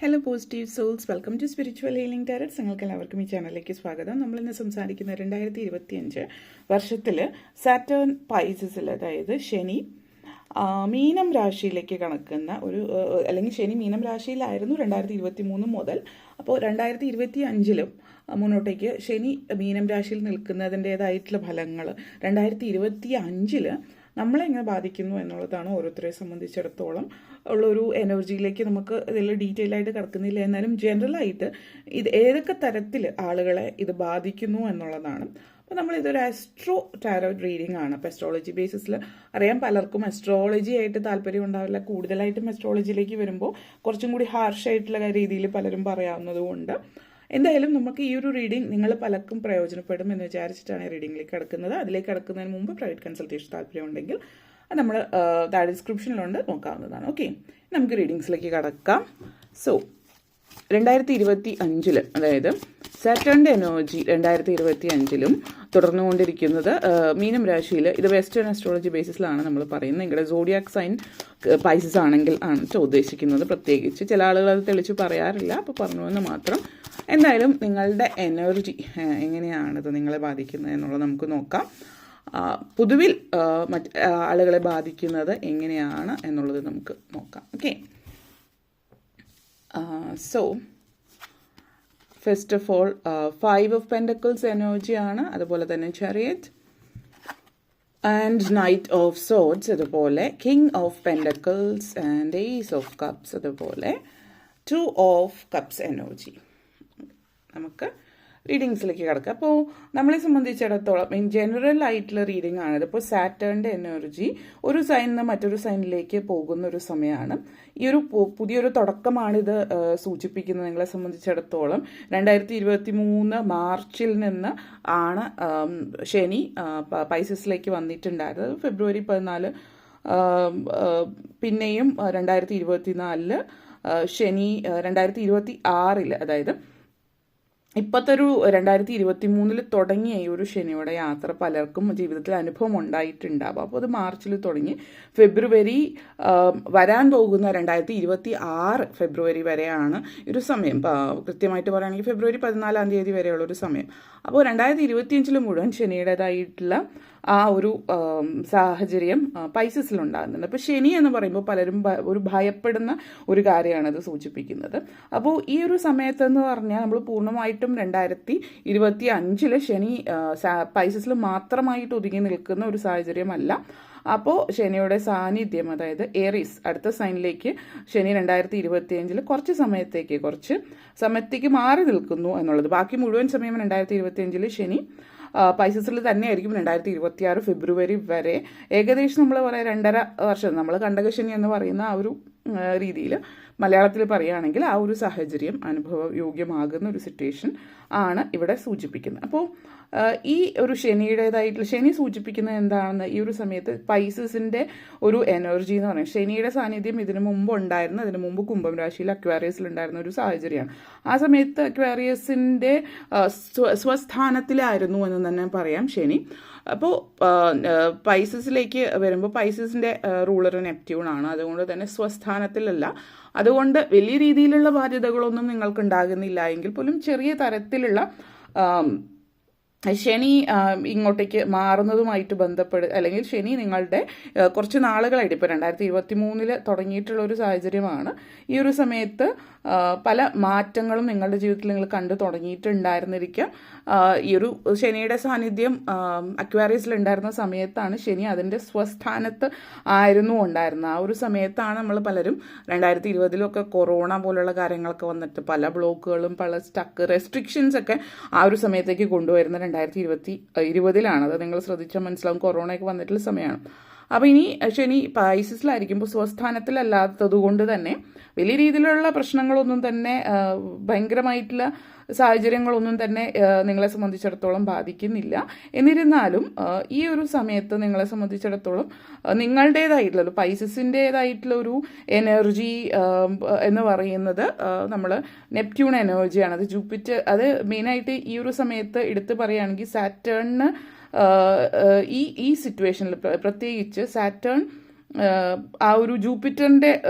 Hello positive souls welcome to spiritual healing tarots നിങ്ങൾക്ക് എല്ലാവർക്കും ഈ ചാനലിലേക്ക് സ്വാഗതം. നമ്മൾ ഇന്ന് സംസാരിക്കുന്ന രണ്ടായിരത്തി ഇരുപത്തി അഞ്ച് വർഷത്തിൽ സാറ്റേൺ പൈസസിൽ അതായത് ശനി മീനം രാശിയിലേക്ക് കണക്കുന്ന ഒരു അല്ലെങ്കിൽ ശനി മീനം രാശിയിലായിരുന്നു രണ്ടായിരത്തി ഇരുപത്തി മൂന്ന് മുതൽ. അപ്പോൾ രണ്ടായിരത്തി ഇരുപത്തി അഞ്ചിലും മുന്നോട്ടേക്ക് ശനി മീനം രാശിയിൽ നിൽക്കുന്നതിന്റെതായിട്ടുള്ള ഫലങ്ങൾ രണ്ടായിരത്തി ഇരുപത്തി അഞ്ചിൽ നമ്മളെ എങ്ങനെ ബാധിക്കുന്നു എന്നുള്ളതാണ് ഓരോരുത്തരെ സംബന്ധിച്ചിടത്തോളം ഉള്ളൊരു എനർജിയിലേക്ക് നമുക്ക് ഇതിൽ ഡീറ്റെയിൽ ആയിട്ട് കിടക്കുന്നില്ല. എന്നാലും ജനറലായിട്ട് ഇത് ഏതൊക്കെ തരത്തിൽ ആളുകളെ ഇത് ബാധിക്കുന്നു എന്നുള്ളതാണ്. അപ്പോൾ നമ്മൾ ഇതൊരു ആസ്ട്രോ ടാരോ റീഡിംഗ് ആണ്. അപ്പോൾ അസ്ട്രോളജി ബേസിസിൽ അറിയാം പലർക്കും അസ്ട്രോളജി ആയിട്ട് താല്പര്യം ഉണ്ടാവില്ല. കൂടുതലായിട്ടും അസ്ട്രോളജിയിലേക്ക് വരുമ്പോൾ കുറച്ചും കൂടി ഹാർഷായിട്ടുള്ള രീതിയിൽ പലരും പറയാവുന്നതുകൊണ്ട് എന്തായാലും നമുക്ക് ഈ ഒരു റീഡിംഗ് നിങ്ങൾ പലർക്കും പ്രയോജനപ്പെടും എന്ന് വിചാരിച്ചിട്ടാണ് ഈ റീഡിംഗിലേക്ക് കിടക്കുന്നത്. അതിലേക്ക് കിടക്കുന്നതിന് മുമ്പ് പ്രൈവറ്റ് കൺസൾട്ടേഷൻ താല്പര്യമുണ്ടെങ്കിൽ അത് നമ്മൾ താഴെ ഡിസ്ക്രിപ്ഷനിലുണ്ട് നോക്കാവുന്നതാണ്. ഓക്കെ നമുക്ക് റീഡിങ്സിലേക്ക് കടക്കാം. സോ രണ്ടായിരത്തി ഇരുപത്തി അഞ്ചിൽ അതായത് സാറ്റേണിന്റെ എനർജി രണ്ടായിരത്തി ഇരുപത്തി അഞ്ചിലും തുടർന്നുകൊണ്ടിരിക്കുന്നത് മീനം രാശിയിൽ ഇത് വെസ്റ്റേൺ അസ്ട്രോളജി ബേസിസിലാണ് നമ്മൾ പറയുന്നത്. നിങ്ങളുടെ സോഡിയാക് സൈൻ പൈസസ് ആണെങ്കിൽ ആണ് ഉദ്ദേശിക്കുന്നത് പ്രത്യേകിച്ച്. ചില ആളുകൾ അത് തെളിച്ച് പറയാറില്ല. അപ്പോൾ പറഞ്ഞു എന്ന് മാത്രം എന്തായാലും നിങ്ങളുടെ എനർജി എങ്ങനെയാണിത് നിങ്ങളെ ബാധിക്കുന്നത് എന്നുള്ളത് നമുക്ക് നോക്കാം. പൊതുവിൽ മറ്റ് ആളുകളെ ബാധിക്കുന്നത് എങ്ങനെയാണ് എന്നുള്ളത് നമുക്ക് നോക്കാം. Okay so first of all five of pentacles എനർജിയാണ് അതുപോലെ തന്നെ chariot and knight of swords അതുപോലെ king of pentacles and ace of cups അതുപോലെ ടു ഓഫ് കപ്സ് എനർജി നമുക്ക് റീഡിങ്സിലേക്ക് കിടക്കാം. അപ്പോൾ നമ്മളെ സംബന്ധിച്ചിടത്തോളം ഇൻ ജനറൽ ആയിട്ടുള്ള റീഡിംഗ് ആണ്. ഇപ്പോൾ സാറ്റേണിന്റെ എനർജി ഒരു സൈനിൽ നിന്ന് മറ്റൊരു സൈനിലേക്ക് പോകുന്ന ഒരു സമയമാണ്. ഈ ഒരു പുതിയൊരു തുടക്കമാണിത് സൂചിപ്പിക്കുന്നത് നിങ്ങളെ സംബന്ധിച്ചിടത്തോളം. രണ്ടായിരത്തി ഇരുപത്തി മൂന്ന് മാർച്ചിൽ നിന്ന് ആണ് ശനി പൈസസിലേക്ക് വന്നിട്ടുണ്ടായിരുന്നത്. ഫെബ്രുവരി പതിനാല് പിന്നെയും രണ്ടായിരത്തി ഇരുപത്തി നാലിൽ ശനി രണ്ടായിരത്തി ഇരുപത്തി ആറിൽ അതായത് ഇപ്പോഴത്തെ ഒരു രണ്ടായിരത്തി ഇരുപത്തി മൂന്നിൽ തുടങ്ങിയ ഈ ഒരു ശനിയുടെ യാത്ര പലർക്കും ജീവിതത്തിൽ അനുഭവം ഉണ്ടായിട്ടുണ്ടാവും അപ്പോൾ അത് മാർച്ചിൽ തുടങ്ങി ഫെബ്രുവരി വരാൻ പോകുന്ന രണ്ടായിരത്തി ഇരുപത്തി ആറ് ഫെബ്രുവരി വരെയാണ് ഒരു സമയം. കൃത്യമായിട്ട് പറയുകയാണെങ്കിൽ ഫെബ്രുവരി പതിനാലാം തീയതി വരെയുള്ള ഒരു സമയം. അപ്പോൾ രണ്ടായിരത്തി ഇരുപത്തിയഞ്ചിൽ മുഴുവൻ ശനിയുടേതായിട്ടുള്ള ആ ഒരു സാഹചര്യം പൈസസിൽ പൈസസിലുണ്ടാകുന്നുണ്ട്. അപ്പോൾ ശനി എന്ന് പറയുമ്പോൾ പലരും ഒരു ഭയപ്പെടുന്ന ഒരു കാര്യമാണ് അത് സൂചിപ്പിക്കുന്നത്. അപ്പോൾ ഈ ഒരു സമയത്തെന്ന് പറഞ്ഞാൽ നമ്മൾ പൂർണമായിട്ടും രണ്ടായിരത്തി ഇരുപത്തി അഞ്ചിൽ ശനി പൈസസിൽ മാത്രമായിട്ട് ഒതുങ്ങി നിൽക്കുന്ന ഒരു സാഹചര്യമല്ല. അപ്പോൾ ശനിയുടെ സാന്നിധ്യം അതായത് ഏറീസ് അടുത്ത സൈനിലേക്ക് ശനി രണ്ടായിരത്തി ഇരുപത്തി അഞ്ചിൽ കുറച്ച് സമയത്തേക്ക് കുറച്ച് സമയത്തേക്ക് മാറി നിൽക്കുന്നു എന്നുള്ളത്. ബാക്കി മുഴുവൻ സമയം രണ്ടായിരത്തി ഇരുപത്തി അഞ്ചിൽ ശനി പൈസസിൽ തന്നെയായിരിക്കും രണ്ടായിരത്തി ഇരുപത്തി ആറ് ഫെബ്രുവരി വരെ. ഏകദേശം നമ്മൾ പറയാം രണ്ടര വർഷം നമ്മൾ കണ്ടകശനി എന്ന് പറയുന്ന ആ ഒരു രീതിയിൽ മലയാളത്തിൽ പറയുകയാണെങ്കിൽ ആ ഒരു സാഹചര്യം അനുഭവയോഗ്യമാകുന്ന ഒരു സിറ്റുവേഷൻ ആണ് ഇവിടെ സൂചിപ്പിക്കുന്നത്. അപ്പോൾ ഈ ഒരു ശനിയുടേതായിട്ടുള്ള ശനി സൂചിപ്പിക്കുന്നത് എന്താണെന്ന് ഈ ഒരു സമയത്ത് പൈസസിന്റെ ഒരു എനർജി എന്ന് പറയുന്നത് ശനിയുടെ സാന്നിധ്യം ഇതിനു മുമ്പ് ഉണ്ടായിരുന്നു. അതിനു മുമ്പ് കുംഭം രാശിയിൽ അക്വാറിയസിൽ ഉണ്ടായിരുന്ന ഒരു സാഹചര്യമാണ്. ആ സമയത്ത് അക്വാറിയസിന്റെ സ്വ സ്വസ്ഥാനത്തിലായിരുന്നു എന്ന് തന്നെ പറയാം ശനി. അപ്പോൾ പൈസസിലേക്ക് വരുമ്പോൾ പൈസസിന്റെ റൂളർ നെപ്റ്റ്യൂൺ ആണ്. അതുകൊണ്ട് തന്നെ സ്വസ്ഥാനത്തിലല്ല. അതുകൊണ്ട് വലിയ രീതിയിലുള്ള ബാധ്യതകളൊന്നും നിങ്ങൾക്ക് ഉണ്ടാകുന്നില്ല എങ്കിൽ പോലും ചെറിയ തരത്തിലുള്ള ശനി ഇങ്ങോട്ടേക്ക് മാറുന്നതുമായിട്ട് ബന്ധപ്പെട്ട് അല്ലെങ്കിൽ ശനി നിങ്ങളുടെ കുറച്ച് നാളുകളായിട്ട് ഇപ്പോൾ രണ്ടായിരത്തി ഇരുപത്തി മൂന്നിൽ തുടങ്ങിയിട്ടുള്ള ഒരു സാഹചര്യമാണ്. ഈ ഒരു സമയത്ത് പല മാറ്റങ്ങളും നിങ്ങളുടെ ജീവിതത്തിൽ നിങ്ങൾ കണ്ടു തുടങ്ങിയിട്ടുണ്ടായിരുന്നിരിക്കും. ഈ ഒരു ശനിയുടെ സാന്നിധ്യം അക്വാറിയസിൽ ഉണ്ടായിരുന്ന സമയത്താണ് ശനി അതിന്റെ സ്വസ്ഥാനത്ത് ആയിരുന്നു ഉണ്ടായിരുന്നത്. ആ ഒരു സമയത്താണ് നമ്മൾ പലരും രണ്ടായിരത്തി ഇരുപതിലൊക്കെ കൊറോണ പോലുള്ള കാര്യങ്ങളൊക്കെ വന്നിട്ട് പല ബ്ലോക്കുകളും പല സ്റ്റക്ക് റെസ്ട്രിക്ഷൻസ് ഒക്കെ ആ ഒരു സമയത്തേക്ക് കൊണ്ടുവരുന്നത് രണ്ടായിരത്തി ഇരുപത്തി ഇരുപതിലാണ്. അത് നിങ്ങൾ ശ്രദ്ധിച്ചാൽ മനസ്സിലാവും. കൊറോണയൊക്കെ വന്നിട്ടുള്ള സമയമാണ്. അപ്പോൾ ഇനി ശനി പൈസസിലായിരിക്കുമ്പോൾ സ്വസ്ഥാനത്തിലല്ലാത്തത് കൊണ്ട് തന്നെ വലിയ രീതിയിലുള്ള പ്രശ്നങ്ങളൊന്നും തന്നെ ഭയങ്കരമായിട്ടുള്ള സാഹചര്യങ്ങളൊന്നും തന്നെ നിങ്ങളെ സംബന്ധിച്ചിടത്തോളം ബാധിക്കുന്നില്ല. എന്നിരുന്നാലും ഈ ഒരു സമയത്ത് നിങ്ങളെ സംബന്ധിച്ചിടത്തോളം നിങ്ങളുടേതായിട്ടുള്ള പൈസസിന്റേതായിട്ടുള്ള ഒരു എനർജി എന്ന് പറയുന്നത് നമ്മൾ നെപ്റ്റ്യൂൺ എനർജിയാണ്. അത് ജൂപ്പിറ്റർ അത് മെയിനായിട്ട് ഈ ഒരു സമയത്ത് എടുത്തു പറയുകയാണെങ്കിൽ സാറ്റേണിന് ഈ ഈ സിറ്റുവേഷനിൽ പ്രത്യേകിച്ച് സാറ്റേൺ ആ ഒരു ജൂപ്പിറ്ററിന്റെ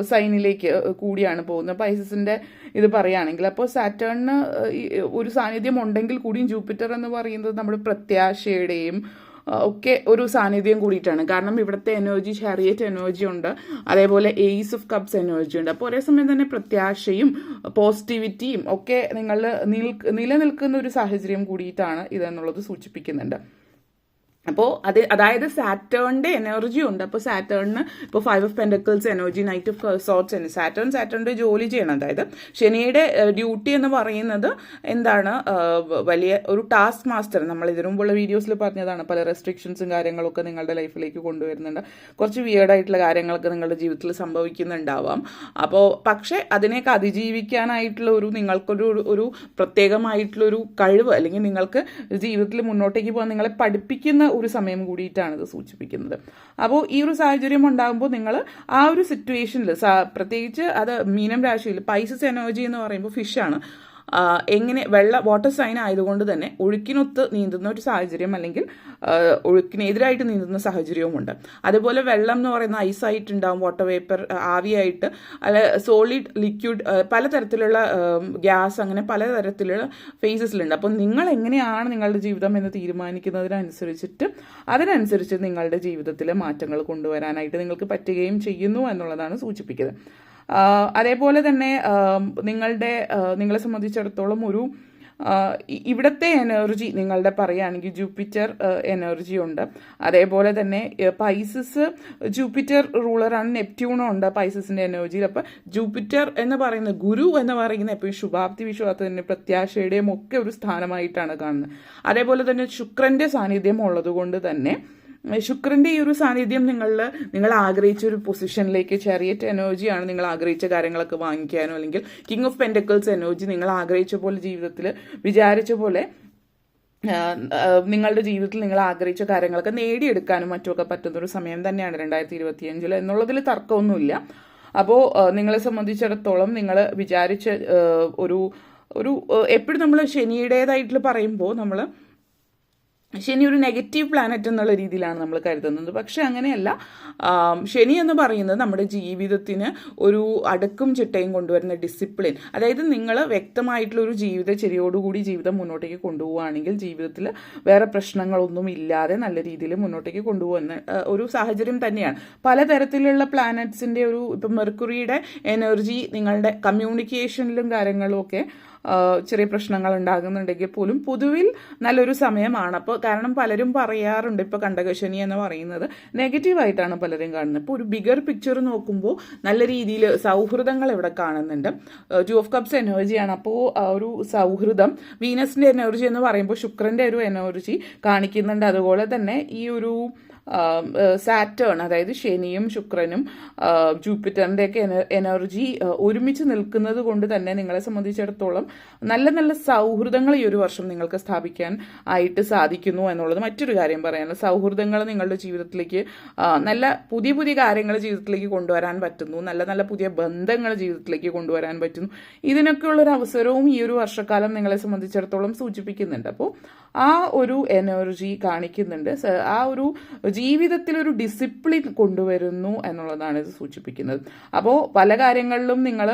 സൈനിലേക്ക് കൂടിയാണ് പോകുന്നത്. പൈസസിന്റെ ഇത് പറയുകയാണെങ്കിൽ അപ്പോൾ സാറ്റേണിന് ഒരു സാന്നിധ്യം ഉണ്ടെങ്കിൽ കൂടിയും ജൂപ്പിറ്റർ എന്ന് പറയുന്നത് നമ്മുടെ പ്രത്യാശയുടെയും ഒക്കെ ഒരു സാന്നിധ്യം കൂടിയിട്ടാണ്. കാരണം ഇവിടുത്തെ എനർജി ഷാരിയറ്റ് എനർജി ഉണ്ട്. അതേപോലെ എയ്സ് ഓഫ് കപ്സ് എനർജി ഉണ്ട്. അപ്പോൾ ഒരേ സമയം തന്നെ പ്രത്യാശയും പോസിറ്റിവിറ്റിയും ഒക്കെ നിങ്ങൾ നിലനിൽക്കുന്ന ഒരു സാഹചര്യം കൂടിയിട്ടാണ് ഇതെന്നുള്ളത് സൂചിപ്പിക്കുന്നുണ്ട്. അപ്പോൾ അത് അതായത് സാറ്റേണിന്റെ എനർജി ഉണ്ട്. അപ്പോൾ സാറ്റേണിന് ഇപ്പോൾ five of pentacles energy knight of swords Saturn സാറ്റേണിന്റെ ജോലി ചെയ്യണം അതായത് ശനിയുടെ ഡ്യൂട്ടി എന്ന് പറയുന്നത് എന്താണ് വലിയ ഒരു ടാസ്ക് മാസ്റ്റർ നമ്മൾ ഇതിനു മുമ്പുള്ള വീഡിയോസിൽ പറഞ്ഞതാണ്. പല റെസ്ട്രിക്ഷൻസും കാര്യങ്ങളൊക്കെ നിങ്ങളുടെ ലൈഫിലേക്ക് കൊണ്ടുവരുന്നുണ്ട്. കുറച്ച് വിയേഡായിട്ടുള്ള കാര്യങ്ങളൊക്കെ നിങ്ങളുടെ ജീവിതത്തിൽ സംഭവിക്കുന്നുണ്ടാവാം. അപ്പോൾ പക്ഷേ അതിനെയൊക്കെ അതിജീവിക്കാനായിട്ടുള്ള ഒരു നിങ്ങൾക്കൊരു ഒരു- പ്രത്യേകമായിട്ടുള്ളൊരു കഴിവ് അല്ലെങ്കിൽ നിങ്ങൾക്ക് ജീവിതത്തിൽ മുന്നോട്ടേക്ക് പോകാൻ നിങ്ങളെ പഠിപ്പിക്കുന്ന ഒരു സമയം കൂടിയിട്ടാണ് ഇത് സൂചിപ്പിക്കുന്നത്. അപ്പോൾ ഈ ഒരു സാഹചര്യം ഉണ്ടാകുമ്പോൾ നിങ്ങൾ ആ ഒരു സിറ്റുവേഷനിൽ പ്രത്യേകിച്ച് അത് മീനം രാശിയിൽ പൈസസ് എനർജി എന്ന് പറയുമ്പോൾ ഫിഷാണ് എങ്ങനെ വെള്ള വാട്ടർ സൈൻ ആയതുകൊണ്ട് തന്നെ ഒഴുക്കിനൊത്ത് നീന്തുന്ന ഒരു സാഹചര്യം അല്ലെങ്കിൽ ഒഴുക്കിനെതിരായിട്ട് നീന്തുന്ന സാഹചര്യവുമുണ്ട്. അതുപോലെ വെള്ളം എന്ന് പറയുന്ന ഐസായിട്ടുണ്ടാവും വാട്ടർ വേപ്പർ ആവിയായിട്ട്. അല്ല സോളിഡ് ലിക്വിഡ് പലതരത്തിലുള്ള ഗ്യാസ് അങ്ങനെ പലതരത്തിലുള്ള ഫേസസിലുണ്ട് അപ്പോൾ നിങ്ങൾ എങ്ങനെയാണ് നിങ്ങളുടെ ജീവിതം എന്ന് തീരുമാനിക്കുന്നതിനനുസരിച്ചിട്ട് അതിനനുസരിച്ച് നിങ്ങളുടെ ജീവിതത്തിലെ മാറ്റങ്ങൾ കൊണ്ടുവരാനായിട്ട് നിങ്ങൾക്ക് പറ്റുകയും ചെയ്യുന്നു എന്നുള്ളതാണ് സൂചിപ്പിക്കുന്നത്. അതേപോലെ തന്നെ നിങ്ങളുടെ നിങ്ങളെ സംബന്ധിച്ചിടത്തോളം ഒരു ഇവിടുത്തെ എനർജി നിങ്ങളുടെ പറയുകയാണെങ്കിൽ ജൂപ്പിറ്റർ എനർജി ഉണ്ട്. അതേപോലെ തന്നെ പൈസസ് ജൂപ്പിറ്റർ റൂളറാണ് നെപ്റ്റ്യൂണും ഉണ്ട് പൈസസിന്റെ എനർജിയിൽ. അപ്പം ജൂപ്പിറ്റർ എന്ന് പറയുന്ന ഗുരു എന്ന് പറയുന്ന എപ്പോഴും ശുഭാപ്തി വിശ്വാസത്തിന്റെ പ്രത്യാശയുടെയും ഒക്കെ ഒരു സ്ഥാനമായിട്ടാണ് കാണുന്നത്. അതേപോലെ തന്നെ ശുക്രന്റെ സാന്നിധ്യം ഉള്ളത് കൊണ്ട് തന്നെ ശുക്രന്റെ ഈ ഒരു സാന്നിധ്യം നിങ്ങളിൽ നിങ്ങൾ ആഗ്രഹിച്ച ഒരു പൊസിഷനിലേക്ക് ചെറിയറ്റ് എനർജിയാണ് നിങ്ങൾ ആഗ്രഹിച്ച കാര്യങ്ങളൊക്കെ വാങ്ങിക്കാനോ അല്ലെങ്കിൽ കിങ് ഓഫ് പെൻഡക്കിൾസ് എനർജി നിങ്ങൾ ആഗ്രഹിച്ച പോലെ ജീവിതത്തിൽ വിചാരിച്ച പോലെ നിങ്ങളുടെ ജീവിതത്തിൽ നിങ്ങൾ ആഗ്രഹിച്ച കാര്യങ്ങളൊക്കെ നേടിയെടുക്കാനും മറ്റുമൊക്കെ പറ്റുന്ന ഒരു സമയം തന്നെയാണ് രണ്ടായിരത്തി ഇരുപത്തിയഞ്ചിൽ എന്നുള്ളതിൽ തർക്കമൊന്നുമില്ല അപ്പോൾ നിങ്ങളെ സംബന്ധിച്ചിടത്തോളം നിങ്ങൾ വിചാരിച്ച ഒരു ഒരു എപ്പോഴും നമ്മൾ ശനിയുടേതായിട്ട് പറയുമ്പോൾ നമ്മൾ ശനി ഒരു നെഗറ്റീവ് പ്ലാനറ്റ് എന്നുള്ള രീതിയിലാണ് നമ്മൾ കരുതുന്നത്. പക്ഷെ അങ്ങനെയല്ല. ശനി എന്ന് പറയുന്നത് നമ്മുടെ ജീവിതത്തിന് ഒരു അടുക്കും ചിട്ടയും കൊണ്ടുവരുന്ന ഡിസിപ്ലിൻ അതായത് നിങ്ങൾ വ്യക്തമായിട്ടുള്ള ഒരു ജീവിതചര്യയോടുകൂടി ജീവിതം മുന്നോട്ടേക്ക് കൊണ്ടുപോവുകയാണെങ്കിൽ ജീവിതത്തിൽ വേറെ പ്രശ്നങ്ങളൊന്നും ഇല്ലാതെ നല്ല രീതിയിൽ മുന്നോട്ടേക്ക് കൊണ്ടുപോകുന്ന ഒരു സാഹചര്യം തന്നെയാണ്. പലതരത്തിലുള്ള പ്ലാനറ്റ്സിന്റെ ഒരു ഇപ്പം മെർക്കുറിയുടെ എനർജി നിങ്ങളുടെ കമ്മ്യൂണിക്കേഷനിലും കാര്യങ്ങളും ഒക്കെ ചെറിയ പ്രശ്നങ്ങൾ ഉണ്ടാകുന്നുണ്ടെങ്കിൽ പോലും പൊതുവിൽ നല്ലൊരു സമയമാണ്. അപ്പോൾ കാരണം പലരും പറയാറുണ്ട് ഇപ്പോൾ കണ്ടകശനി എന്ന് പറയുന്നത് നെഗറ്റീവായിട്ടാണ് പലരും കാണുന്നത്. ഇപ്പോൾ ഒരു ബിഗർ പിക്ചർ നോക്കുമ്പോൾ നല്ല രീതിയിൽ സൗഹൃദങ്ങൾ ഇവിടെ കാണുന്നുണ്ട്. ടു ഓഫ് കപ്സ് എനർജിയാണ് അപ്പോൾ ഒരു സൗഹൃദം വീനസിന്റെ എനർജി എന്ന് പറയുമ്പോൾ ശുക്രന്റെ ഒരു എനർജി കാണിക്കുന്നുണ്ട്. അതുപോലെ തന്നെ ഈ ഒരു സാറ്റേൺ അതായത് ശനിയും ശുക്രനും ജൂപ്പിറ്ററിന്റെ ഒക്കെ എനർജി ഒരുമിച്ച് നിൽക്കുന്നത് കൊണ്ട് തന്നെ നിങ്ങളെ സംബന്ധിച്ചിടത്തോളം നല്ല നല്ല സൗഹൃദങ്ങൾ ഈ ഒരു വർഷം നിങ്ങൾക്ക് സ്ഥാപിക്കാൻ ആയിട്ട് സാധിക്കുന്നു എന്നുള്ളത് മറ്റൊരു കാര്യം പറയാനുള്ളത്. സൗഹൃദങ്ങൾ നിങ്ങളുടെ ജീവിതത്തിലേക്ക് നല്ല പുതിയ പുതിയ കാര്യങ്ങൾ ജീവിതത്തിലേക്ക് കൊണ്ടുവരാൻ പറ്റുന്നു. നല്ല നല്ല പുതിയ ബന്ധങ്ങൾ ജീവിതത്തിലേക്ക് കൊണ്ടുവരാൻ പറ്റുന്നു. ഇതിനൊക്കെയുള്ള ഒരു അവസരവും ഈ ഒരു വർഷക്കാലം നിങ്ങളെ സംബന്ധിച്ചിടത്തോളം സൂചിപ്പിക്കുന്നുണ്ട്. അപ്പോൾ ആ ഒരു എനർജി കാണിക്കുന്നുണ്ട്. ആ ഒരു ജീവിതത്തിൽ ഒരു ഡിസിപ്ലിൻ കൊണ്ടുവരുന്നു എന്നുള്ളതാണ് ഇത് സൂചിപ്പിക്കുന്നത്. അപ്പോൾ പല കാര്യങ്ങളിലും നിങ്ങൾ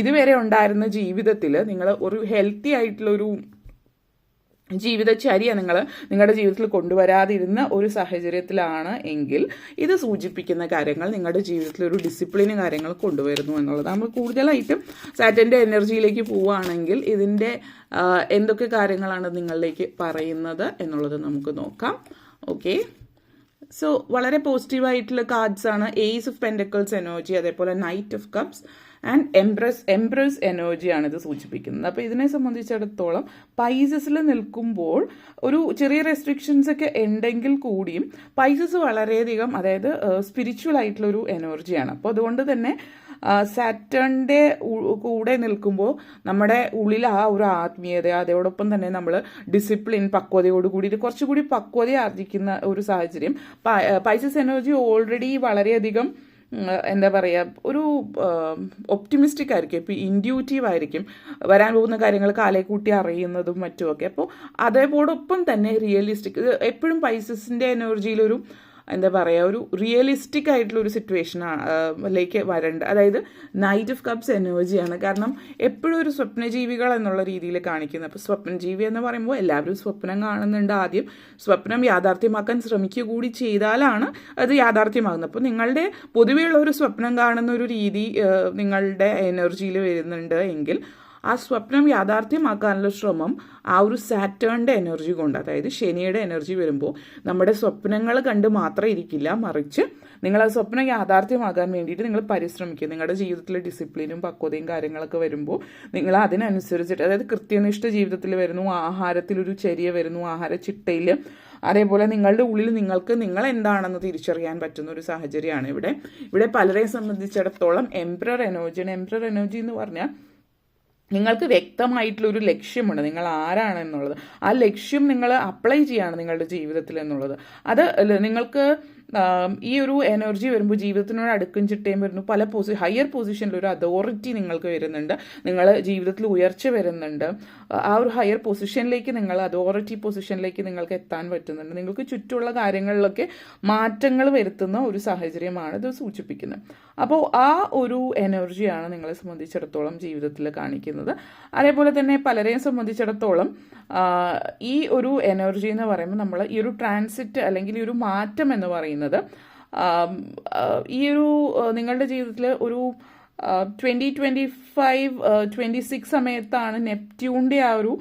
ഇതുവരെ ഉണ്ടായിരുന്ന ജീവിതത്തിൽ നിങ്ങൾ ഒരു ഹെൽത്തി ആയിട്ടുള്ളൊരു ജീവിതചര്യ നിങ്ങൾ നിങ്ങളുടെ ജീവിതത്തിൽ കൊണ്ടുവരാതിരുന്ന ഒരു സാഹചര്യത്തിലാണ് എങ്കിൽ ഇത് സൂചിപ്പിക്കുന്ന കാര്യങ്ങൾ നിങ്ങളുടെ ജീവിതത്തിൽ ഒരു ഡിസിപ്ലിന് കാര്യങ്ങൾ കൊണ്ടുവരുന്നു എന്നുള്ളത്. നമ്മൾ കൂടുതലായിട്ടും സാറ്റന്റെ എനർജിയിലേക്ക് പോവുകയാണെങ്കിൽ ഇതിന്റെ എന്തൊക്കെ കാര്യങ്ങളാണ് നിങ്ങളിലേക്ക് പറയുന്നത് എന്നുള്ളത് നമുക്ക് നോക്കാം. ഓക്കെ. സോ വളരെ പോസിറ്റീവായിട്ടുള്ള കാർഡ്സ് ആണ് ഏസ് ഓഫ് പെൻഡക്കിൾസ് എനർജി അതേപോലെ knight of cups and embrace embrace എനർജിയാണ് ഇത് സൂചിപ്പിക്കുന്നത്. അപ്പോൾ ഇതിനെ സംബന്ധിച്ചിടത്തോളം പൈസസിൽ നിൽക്കുമ്പോൾ ഒരു ചെറിയ റെസ്ട്രിക്ഷൻസ് ഒക്കെ ഉണ്ടെങ്കിൽ കൂടിയും പൈസസ് വളരെയധികം അതായത് സ്പിരിച്വൽ ആയിട്ടുള്ള ഒരു എനർജിയാണ് അപ്പോൾ അതുകൊണ്ട് തന്നെ സാറ്റേണിന്റെ കൂടെ നിൽക്കുമ്പോൾ നമ്മുടെ ഉള്ളിൽ ആ ഒരു ആത്മീയത അതോടൊപ്പം തന്നെ നമ്മൾ ഡിസിപ്ലിൻ പക്വതയോട് കൂടിയിട്ട് കുറച്ചുകൂടി പക്വത ആർജിക്കുന്ന ഒരു സാഹചര്യം. പൈസസ് എനർജി ഓൾറെഡി വളരെയധികം എന്താ പറയുക ഒരു ഒപ്റ്റിമിസ്റ്റിക് ആയിരിക്കും. ഇപ്പോൾ ഇൻഡ്യൂറ്റീവ് ആയിരിക്കും. വരാൻ പോകുന്ന കാര്യങ്ങൾ കാലേക്കൂട്ടി അറിയുന്നതും മറ്റുമൊക്കെ അപ്പോൾ അതേപോടൊപ്പം തന്നെ റിയലിസ്റ്റിക് എപ്പോഴും പൈസസിന്റെ എനർജിയിലൊരു എന്താ പറയുക ഒരു റിയലിസ്റ്റിക് ആയിട്ടുള്ള ഒരു സിറ്റുവേഷനിലേക്ക് വരേണ്ട. അതായത് നൈറ്റ് ഓഫ് കപ്സ് എനർജിയാണ് കാരണം എപ്പോഴും ഒരു സ്വപ്നജീവികൾ എന്നുള്ള രീതിയിൽ കാണിക്കുന്നത്. അപ്പോൾ സ്വപ്നജീവി എന്ന് പറയുമ്പോൾ എല്ലാവരും സ്വപ്നം കാണുന്നുണ്ട് ആദ്യം. സ്വപ്നം യാഥാർത്ഥ്യമാക്കാൻ ശ്രമിക്കുക കൂടി ചെയ്താലാണ് അത് യാഥാർത്ഥ്യമാകുന്നത്. അപ്പോൾ നിങ്ങളുടെ പൊതുവെയുള്ള ഒരു സ്വപ്നം കാണുന്ന ഒരു രീതി നിങ്ങളുടെ എനർജിയിൽ വരുന്നുണ്ട് എങ്കിൽ ആ സ്വപ്നം യാഥാർത്ഥ്യമാക്കാനുള്ള ശ്രമം ആ ഒരു സാറ്റേണിന്റെ എനർജി കൊണ്ട് അതായത് ശനിയുടെ എനർജി വരുമ്പോൾ നമ്മുടെ സ്വപ്നങ്ങൾ കണ്ട് മാത്രം ഇരിക്കില്ല മറിച്ച് നിങ്ങൾ ആ സ്വപ്നം യാഥാർത്ഥ്യമാകാൻ വേണ്ടിയിട്ട് നിങ്ങൾ പരിശ്രമിക്കുക. നിങ്ങളുടെ ജീവിതത്തിലെ ഡിസിപ്ലിനും പക്വതയും കാര്യങ്ങളൊക്കെ വരുമ്പോൾ നിങ്ങൾ അതിനനുസരിച്ചിട്ട് അതായത് കൃത്യനിഷ്ഠ ജീവിതത്തിൽ വരുന്നു ആഹാരത്തിലൊരു ചെറിയ വരുന്നു ആഹാര ചിട്ടയിൽ. അതേപോലെ നിങ്ങളുടെ ഉള്ളിൽ നിങ്ങൾക്ക് നിങ്ങൾ എന്താണെന്ന് തിരിച്ചറിയാൻ പറ്റുന്ന ഒരു സാഹചര്യമാണ് ഇവിടെ. ഇവിടെ പലരെയും സംബന്ധിച്ചിടത്തോളം എംപ്രർ എനർജിയാണ് എംപ്രർ എനർജി എന്ന് പറഞ്ഞാൽ നിങ്ങൾക്ക് വ്യക്തമായിട്ടുള്ള ഒരു ലക്ഷ്യമുണ്ട്. നിങ്ങൾ ആരാണ് എന്നുള്ളത്. ആ ലക്ഷ്യം നിങ്ങൾ അപ്ലൈ ചെയ്യാണ് നിങ്ങളുടെ ജീവിതത്തിൽ എന്നുള്ളത്. അത് നിങ്ങൾക്ക് ഈ ഒരു എനർജി വരുമ്പോൾ ജീവിതത്തിനോട് അടുക്കും ചിട്ടയും വരുന്നു. പല പൊസി ഹയർ പൊസിഷനിൽ ഒരു അതോറിറ്റി നിങ്ങൾക്ക് വരുന്നുണ്ട്. നിങ്ങൾ ജീവിതത്തിൽ ഉയർച്ച വരുന്നുണ്ട്. ആ ഒരു ഹയർ പൊസിഷനിലേക്ക് നിങ്ങൾ അതോറിറ്റി പൊസിഷനിലേക്ക് നിങ്ങൾക്ക് എത്താൻ പറ്റുന്നുണ്ട്. നിങ്ങൾക്ക് ചുറ്റുമുള്ള കാര്യങ്ങളിലൊക്കെ മാറ്റങ്ങൾ വരുത്തുന്ന ഒരു സാഹചര്യമാണ് ഇത് സൂചിപ്പിക്കുന്നത്. അപ്പോൾ ആ ഒരു എനർജിയാണ് നിങ്ങളെ സംബന്ധിച്ചിടത്തോളം ജീവിതത്തിൽ കാണിക്കുന്നത്. അതേപോലെ തന്നെ പലരെയും സംബന്ധിച്ചിടത്തോളം ഈ ഒരു എനർജി എന്ന് പറയുമ്പോൾ നമ്മൾ ഈ ഒരു ട്രാൻസിറ്റ് അല്ലെങ്കിൽ ഈ ഒരു മാറ്റം എന്ന് പറയുന്നത് ഈ ഒരു നിങ്ങളുടെ ജീവിതത്തിൽ ഒരു twenty twenty five twenty six സമയത്താണ് നെപ്റ്റ്യൂണിന്റെ ആ ഒരു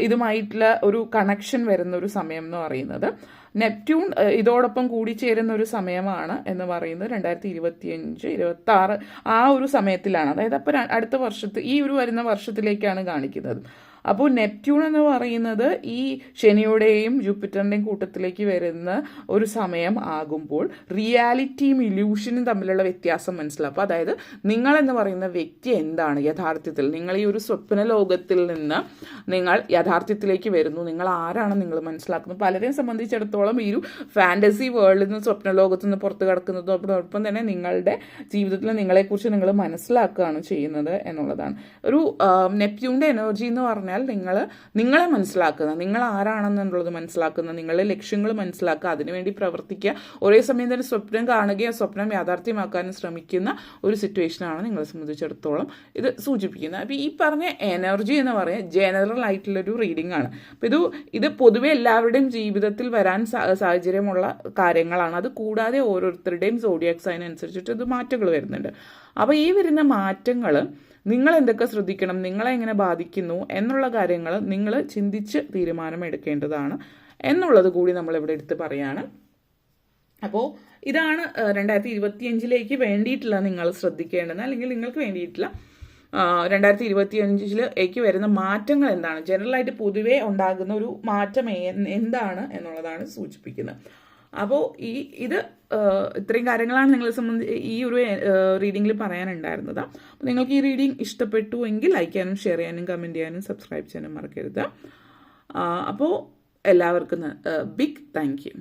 ഇതുമായിട്ടുള്ള ഒരു കണക്ഷൻ വരുന്ന ഒരു സമയം എന്ന് പറയുന്നത്. നെപ്റ്റ്യൂൺ ഇതോടൊപ്പം കൂടിച്ചേരുന്ന ഒരു സമയമാണ് എന്ന് പറയുന്നത് രണ്ടായിരത്തി ഇരുപത്തിയഞ്ച് ഇരുപത്തി ആറ് ആ ഒരു സമയത്തിലാണ്. അതായത് അപ്പോൾ അടുത്ത വർഷത്ത് ഈ ഒരു വരുന്ന വർഷത്തിലേക്കാണ് കാണിക്കുന്നത്. അപ്പോൾ നെപ്റ്റ്യൂൺ എന്ന് പറയുന്നത് ഈ ശനിയുടെയും ജൂപ്പിറ്ററിന്റെയും കൂട്ടത്തിലേക്ക് വരുന്ന ഒരു സമയം ആകുമ്പോൾ റിയാലിറ്റിയും ഇല്യൂഷനും തമ്മിലുള്ള വ്യത്യാസം മനസ്സിലാവും. അപ്പോൾ അതായത് നിങ്ങൾ എന്ന് പറയുന്ന വ്യക്തി എന്താണ് യഥാർത്ഥത്തിൽ? നിങ്ങൾ ഈ ഒരു സ്വപ്ന ലോകത്തിൽ നിന്ന് നിങ്ങൾ യഥാർത്ഥത്തിലേക്ക് വരുന്നു. നിങ്ങൾ ആരാണ് നിങ്ങൾ മനസ്സിലാക്കുന്നത് പലരെയും സംബന്ധിച്ചിടത്തോളം ഈ ഒരു ഫാന്റസി വേൾഡിൽ നിന്ന് സ്വപ്ന ലോകത്ത് നിന്ന് പുറത്ത് കിടക്കുന്നതോടൊപ്പം തന്നെ നിങ്ങളുടെ ജീവിതത്തിൽ നിങ്ങളെക്കുറിച്ച് നിങ്ങൾ മനസ്സിലാക്കുകയാണ് ചെയ്യുന്നത് എന്നുള്ളതാണ്. ഒരു നെപ്റ്റ്യൂണിന്റെ എനർജി എന്ന് പറഞ്ഞാൽ നിങ്ങൾ നിങ്ങളെ മനസ്സിലാക്കുന്ന നിങ്ങൾ ആരാണെന്നുള്ളത് മനസ്സിലാക്കുന്ന നിങ്ങളുടെ ലക്ഷ്യങ്ങൾ മനസ്സിലാക്കുക അതിനുവേണ്ടി പ്രവർത്തിക്കുക ഒരേ സമയം തന്നെ സ്വപ്നം കാണുകയും സ്വപ്നം യാഥാർത്ഥ്യമാക്കാനും ശ്രമിക്കുന്ന ഒരു സിറ്റുവേഷനാണ് നിങ്ങളെ സംബന്ധിച്ചിടത്തോളം ഇത് സൂചിപ്പിക്കുന്നത്. അപ്പോൾ ഈ പറഞ്ഞ എനർജി എന്ന് പറയുന്നത് ജനറൽ ആയിട്ടുള്ളൊരു റീഡിംഗ് ആണ്. അപ്പോൾ ഇത് ഇത് പൊതുവെ എല്ലാവരുടെയും ജീവിതത്തിൽ വരാൻ സാഹചര്യമുള്ള കാര്യങ്ങളാണ്. അത് കൂടാതെ ഓരോരുത്തരുടെയും സോഡിയാക്സ് അതിനനുസരിച്ചിട്ട് ഇത് മാറ്റങ്ങൾ വരുന്നുണ്ട്. അപ്പോൾ ഈ വരുന്ന മാറ്റങ്ങൾ നിങ്ങൾ എന്തൊക്കെ ശ്രദ്ധിക്കണം നിങ്ങളെ എങ്ങനെ ബാധിക്കുന്നു എന്നുള്ള കാര്യങ്ങൾ നിങ്ങൾ ചിന്തിച്ച് തീരുമാനമെടുക്കേണ്ടതാണ് എന്നുള്ളത് കൂടി നമ്മൾ ഇവിടെ എടുത്ത് പറയാണ്. അപ്പോൾ ഇതാണ് രണ്ടായിരത്തി ഇരുപത്തിയഞ്ചിലേക്ക് വേണ്ടിയിട്ടുള്ള നിങ്ങൾ ശ്രദ്ധിക്കേണ്ടത് അല്ലെങ്കിൽ നിങ്ങൾക്ക് വേണ്ടിയിട്ടുള്ള രണ്ടായിരത്തി ഇരുപത്തി അഞ്ചിലേക്ക് വരുന്ന മാറ്റങ്ങൾ എന്താണ്? ജനറലായിട്ട് പൊതുവേ ഉണ്ടാകുന്ന ഒരു മാറ്റം എന്താണ് എന്നുള്ളതാണ് സൂചിപ്പിക്കുന്നത്. അപ്പോൾ ഈ ഇത് ഇത്രയും കാര്യങ്ങളാണ് നിങ്ങളെ സംബന്ധിച്ച് ഈ ഒരു റീഡിങ്ങിൽ പറയാനുണ്ടായിരുന്നത്. അപ്പോൾ നിങ്ങൾക്ക് ഈ റീഡിംഗ് ഇഷ്ടപ്പെട്ടു എങ്കിൽ ലൈക്ക് ചെയ്യാനും ഷെയർ ചെയ്യാനും കമന്റ് ചെയ്യാനും സബ്സ്ക്രൈബ് ചെയ്യാനും മറക്കരുത്. അപ്പോൾ എല്ലാവർക്കും ബിഗ് താങ്ക് യു